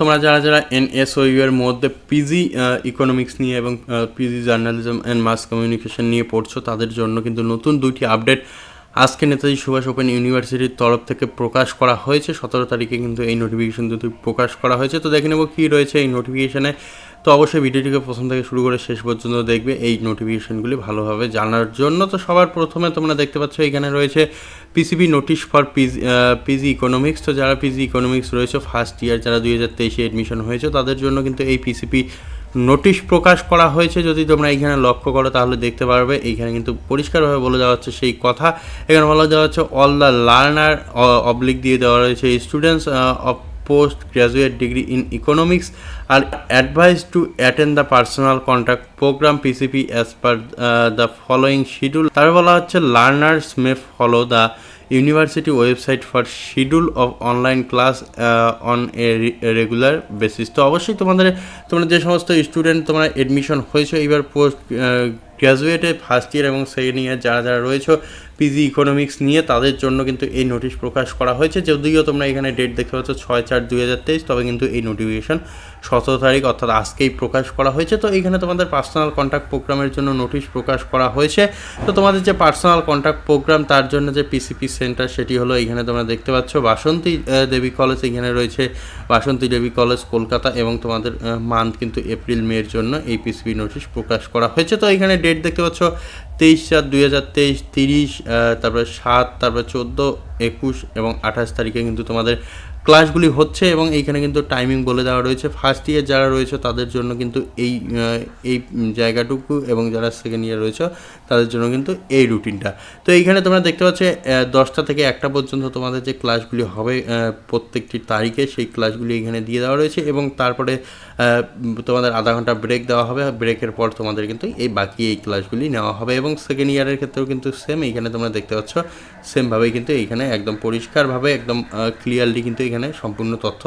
তোমরা যারা যারা এনএসওইউ এর মধ্যে পিজি ইকোনমিক্স নিয়ে এবং PG journalism and mass communication নিয়ে পড়ছো, তাদের জন্য কিন্তু নতুন দুইটি আপডেট আজকে নেতাজি সুভাষ ওপেন ইউনিভার্সিটির তরফ থেকে প্রকাশ করা হয়েছে। সতেরো তারিখে কিন্তু এই নোটিফিকেশন দুটি প্রকাশ করা হয়েছে। তো দেখে নেব কী রয়েছে এই নোটিফিকেশনে তো অবশ্যই ভিডিওটিকে প্রথম থেকে শুরু করে শেষ পর্যন্ত দেখবে এই নোটিফিকেশনগুলি ভালোভাবে জানার জন্য। তো সবার প্রথমে তোমরা দেখতে পাচ্ছ এখানে রয়েছে PCB notice for PG PG economics তো যারা পিজি ইকোনমিক্স রয়েছে ফার্স্ট ইয়ার যারা দুই হাজার তেইশে এডমিশন হয়েছে, তাদের জন্য কিন্তু এই পিসিপি নোটিশ প্রকাশ করা হয়েছে। যদি তোমরা এখানে লক্ষ্য করো, তাহলে দেখতে পারবে এইখানে কিন্তু পরিষ্কারভাবে বলে দেওয়া হচ্ছে সেই কথা। এখানে বলা দেওয়া হচ্ছে অল দ্য লার্নার অবলিক দিয়ে দেওয়া রয়েছে students of post graduate degree in economics R advice to attend the personal contact programme PCP as per the following schedule তারপর বলা হচ্ছে learners may follow the university website for schedule of online class on a regular basis তো অবশ্যই তোমাদের, তোমরা যে সমস্ত student তোমরা এডমিশন হয়েছে এবার পোস্ট গ্র্যাজুয়েটে ফার্স্ট ইয়ার এবং সেকেন্ড ইয়ার যারা যারা রয়েছে পিজি ইকোনমিক্স নিয়ে তাদের জন্য কিন্তু এই নোটিশ প্রকাশ করা হয়েছে। যদিও তোমরা এখানে ডেট দেখতে পাচ্ছ ছয় চার দুই হাজার তেইশ, তবে কিন্তু এই নোটিফিকেশন সতেরো তারিখ অর্থাৎ আজকেই প্রকাশ করা হয়েছে। তো এইখানে তোমাদের পার্সোনাল কন্ট্যাক্ট প্রোগ্রামের জন্য নোটিশ প্রকাশ করা হয়েছে। তো তোমাদের যে পার্সোনাল কন্ট্যাক্ট প্রোগ্রাম তার জন্য যে পিসিপি সেন্টার সেটি হলো এখানে তোমরা দেখতে পাচ্ছ বাসন্তী দেবী কলেজ এখানে রয়েছে। বাসন্তী দেবী কলেজ কলকাতা এবং তোমাদের মান্থ কিন্তু এপ্রিল মের জন্য এই পিসিপি নোটিশ প্রকাশ করা হয়েছে। তো এখানে ডেট দেখতে পাচ্ছ তেইশ চার দুই হাজার তেইশ, তিরিশ তারপরে সাত, তারপরে চোদ্দ, একুশ এবং আঠাশ তারিখে কিন্তু তোমাদের ক্লাসগুলি হচ্ছে এবং এইখানে কিন্তু টাইমিং বলে দেওয়া রয়েছে। ফার্স্ট ইয়ার যারা রয়েছে, তাদের জন্য কিন্তু এই এই জায়গাটুকু এবং যারা সেকেন্ড ইয়ার রয়েছে, তাদের জন্য কিন্তু এই রুটিনটা তো এইখানে তোমরা দেখতে পাচ্ছ দশটা থেকে একটা পর্যন্ত তোমাদের যে ক্লাসগুলি হবে প্রত্যেকটি তারিখে সেই ক্লাসগুলি এখানে দিয়ে দেওয়া রয়েছে এবং তারপরে তোমাদের আধা ঘণ্টা ব্রেক দেওয়া হবে। ব্রেকের পর তোমাদের কিন্তু এই বাকি এই ক্লাসগুলি নেওয়া হবে এবং সেকেন্ড ইয়ারের ক্ষেত্রেও কিন্তু সেম এইখানে তোমরা দেখতে পাচ্ছ সেমভাবেই কিন্তু এইখানে একদম পরিষ্কারভাবে, একদম ক্লিয়ারলি কিন্তু এখানে সম্পূর্ণ তথ্য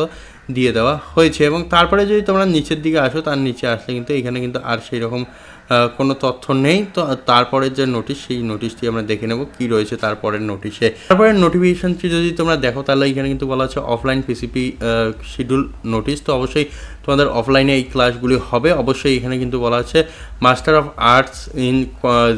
দিয়ে দেওয়া হয়েছে। এবং তারপরে যদি তোমরা নিচের দিকে আসো, তার নিচে আসলে কিন্তু এখানে কিন্তু আর সেই রকম কোনো তথ্য নেই। তো তারপরের যে নোটিশ সেই নোটিশটি আমরা দেখে নেব কি রয়েছে তারপরের নোটিশে তারপরে নোটিফিকেশনটি যদি তোমরা দেখো, তাহলে এখানে কিন্তু বলা হচ্ছে অফলাইন পিসিপি শিডিউল নোটিশ তো অবশ্যই তোমাদের অফলাইনে এই ক্লাসগুলি হবে। অবশ্যই এখানে কিন্তু বলা আছে master of arts in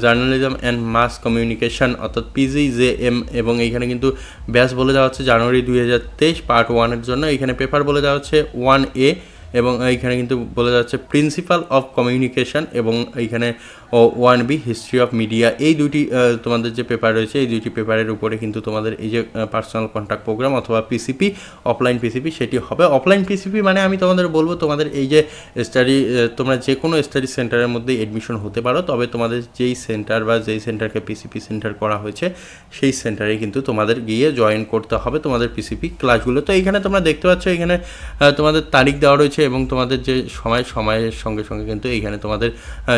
journalism and mass communication অর্থাৎ পিজি জে এম এবং এইখানে কিন্তু ব্যাস বলে দেওয়া হচ্ছে জানুয়ারি দুই হাজার তেইশ পার্ট ওয়ানের জন্য। এখানে পেপার বলে দেওয়া হচ্ছে ওয়ান এ এবং এইখানে কিন্তু বলে যাচ্ছে প্রিন্সিপাল অফ কমিউনিকেশন এবং এইখানে one B history of media এই দুটি তোমাদের যে পেপার রয়েছে, এই দুটি পেপারের উপরে কিন্তু তোমাদের এই যে পার্সোনাল কন্ট্যাক্ট প্রোগ্রাম অথবা পিসিপি অফলাইন পিসিপি সেটি হবে। অফলাইন পিসিপি মানে আমি তোমাদের বলব, তোমাদের এই যে স্টাডি তোমরা যে কোনো স্টাডি সেন্টারের মধ্যে এডমিশন হতে পারো, তবে তোমাদের যেই সেন্টার বা যেই সেন্টারকে পিসিপি সেন্টার করা হয়েছে, সেই সেন্টারে কিন্তু তোমাদের গিয়ে জয়েন করতে হবে তোমাদের পিসিপি ক্লাসগুলো তো এইখানে তোমরা দেখতে পাচ্ছ এখানে তোমাদের তারিখ দেওয়া রয়েছে এবং তোমাদের যে সময়, সময়ের সঙ্গে সঙ্গে কিন্তু এইখানে তোমাদের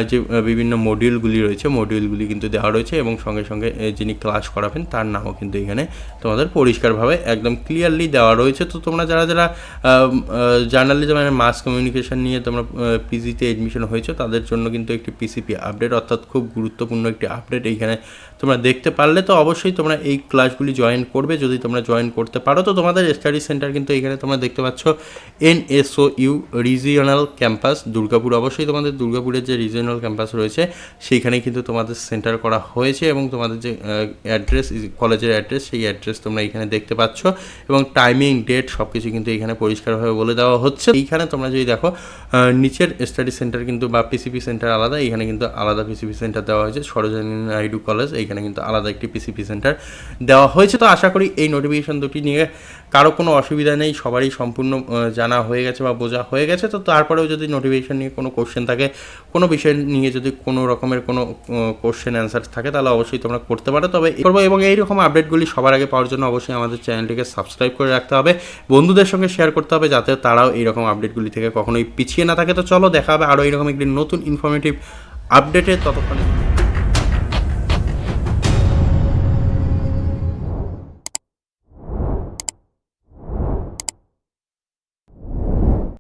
যে বিভিন্ন মডিউলগুলি রয়েছে মডিউলগুলি কিন্তু দেওয়া রয়েছে এবং সঙ্গে সঙ্গে যিনি ক্লাস করাবেন তার নামও কিন্তু এখানে তোমাদের পরিষ্কারভাবে একদম ক্লিয়ারলি দেওয়া রয়েছে। তো তোমরা যারা যারা জার্নালিজম মানে মাস কমিউনিকেশন নিয়ে তোমরা পিজিতে এডমিশন হয়েছে, তাদের জন্য কিন্তু একটি পিসিপি আপডেট অর্থাৎ খুব গুরুত্বপূর্ণ একটি আপডেট এইখানে তোমরা দেখতে পারলে। তো অবশ্যই তোমরা এই ক্লাসগুলি জয়েন করবে, যদি তোমরা জয়েন করতে পারো। তো তোমাদের স্টাডি সেন্টার কিন্তু এখানে তোমরা দেখতে পাচ্ছ N NSO U regional campus Durgapur অবশ্যই তোমাদের দুর্গাপুরের যে রিজিওনাল ক্যাম্পাস রয়েছে, সেইখানেই কিন্তু তোমাদের সেন্টার করা হয়েছে এবং তোমাদের যে অ্যাড্রেস কলেজের অ্যাড্রেস সেই অ্যাড্রেস তোমরা এখানে দেখতে পাচ্ছ এবং টাইমিং ডেট সব কিছু কিন্তু এখানে পরিষ্কারভাবে বলে দেওয়া হচ্ছে। এইখানে তোমরা যদি দেখো নিচের স্টাডি সেন্টার কিন্তু বা পিসিপি সেন্টার আলাদা এখানে কিন্তু আলাদা পিসিপি সেন্টার দেওয়া হয়েছে। সরোজিনী নাইডু কলেজ এইখানে কিন্তু আলাদা একটি পিসিপি সেন্টার দেওয়া হয়েছে। তো আশা করি এই নোটিফিকেশন দুটি নিয়ে কারও কোনো অসুবিধা নেই, সবারই সম্পূর্ণ জানা হয়ে গেছে বা বোঝা হয়ে গেছে, তো তারপরেও যদি নোটিফিকেশন নিয়ে কোনো কোশ্চেন থাকে, কোনো বিষয় নিয়ে যদি কোনো রকমের কোনো কোশ্চেন অ্যান্সার থাকে, তাহলে অবশ্যই তোমরা করতে পারো। তবে করব এবং এইরকম আপডেটগুলি সবার আগে পাওয়ার জন্য অবশ্যই আমাদের চ্যানেলটিকে সাবস্ক্রাইব করে রাখতে হবে, বন্ধুদের সঙ্গে শেয়ার করতে হবে, যাতে তারাও এইরকম আপডেটগুলি থেকে কখনোই পিছিয়ে না থাকে। তো চলো, দেখা হবে আরও এইরকম একটি নতুন ইনফরমেটিভ আপডেটে ততক্ষণে